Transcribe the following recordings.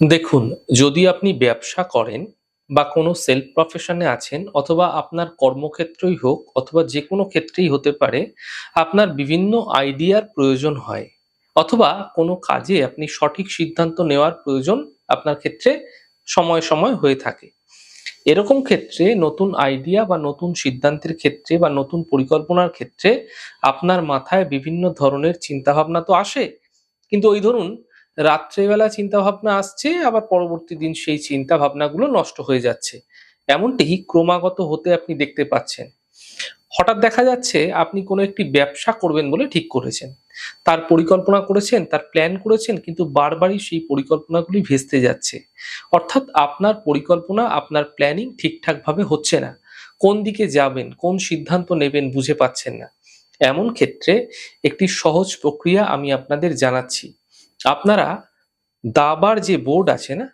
দেখুন, যদি আপনি ব্যবসা করেন বা কোনো সেলফ প্রফেশনে আছেন অথবা আপনার কর্মক্ষেত্রই হোক অথবা যে কোনো ক্ষেত্রেই হতে পারে, আপনার বিভিন্ন আইডিয়ার প্রয়োজন হয় অথবা কোনো কাজে আপনি সঠিক সিদ্ধান্ত নেওয়ার প্রয়োজন আপনার ক্ষেত্রে সময় সময় হয়ে থাকে। এরকম ক্ষেত্রে নতুন আইডিয়া বা নতুন সিদ্ধান্তের ক্ষেত্রে বা নতুন পরিকল্পনার ক্ষেত্রে আপনার মাথায় বিভিন্ন ধরনের চিন্তাভাবনা তো আসে। কিন্তু ওই ধরুন রাত্রেবেলা চিন্তাভাবনা আসছে, আবার পরবর্তী দিন সেই চিন্তা ভাবনাগুলো নষ্ট হয়ে যাচ্ছে। এমনটি ক্রমাগত হতে আপনি দেখতে পাচ্ছেন। হঠাৎ দেখা যাচ্ছে আপনি কোনো একটি ব্যবসা করবেন বলে ঠিক করেছেন। তার পরিকল্পনা করেছেন, তার প্ল্যান করেছেন, কিন্তু বারবারই সেই পরিকল্পনাগুলি ভেস্তে যাচ্ছে। অর্থাৎ আপনার পরিকল্পনা, আপনার প্ল্যানিং ঠিকঠাকভাবে হচ্ছে না। কোন দিকে যাবেন, কোন সিদ্ধান্ত নেবেন বুঝে পাচ্ছেন না। এমন ক্ষেত্রে একটি সহজ প্রক্রিয়া আমি আপনাদের জানাচ্ছি। আপনারা দাবার যে বোর্ড আছে না,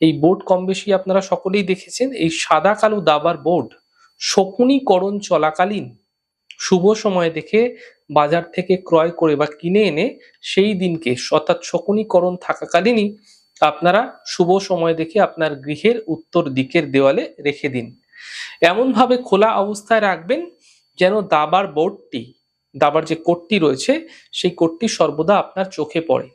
এই বোর্ড কম বেশি আপনারা সকলেই দেখেছেন, এই সাদা কালো দাবার বোর্ড শকুনিকরণ চলাকালীন শুভ সময় দেখে বাজার থেকে ক্রয় করে বা কিনে এনে সেই দিনকে অর্থাৎ শকুনিকরণ থাকাকালীনই আপনারা শুভ সময় দেখে আপনার গৃহের উত্তর দিকের দেওয়ালে রেখে দিন। এমনভাবে খোলা অবস্থায় রাখবেন যেন দাবার বোর্ডটি, দাবার যে কোটটি রয়েছে, সেই কোটটি সর্বদা আপনার চোখে পড়ে।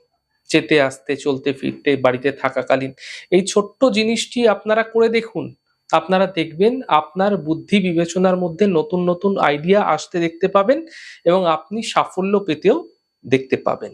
যেতে, আসতে, চলতে, ফিরতে, বাড়িতে থাকাকালীন এই ছোট্ট জিনিসটি আপনারা করে দেখুন। আপনারা দেখবেন আপনার বুদ্ধি বিবেচনার মধ্যে নতুন নতুন আইডিয়া আসতে দেখতে পাবেন এবং আপনি সাফল্য পেতেও দেখতে পাবেন।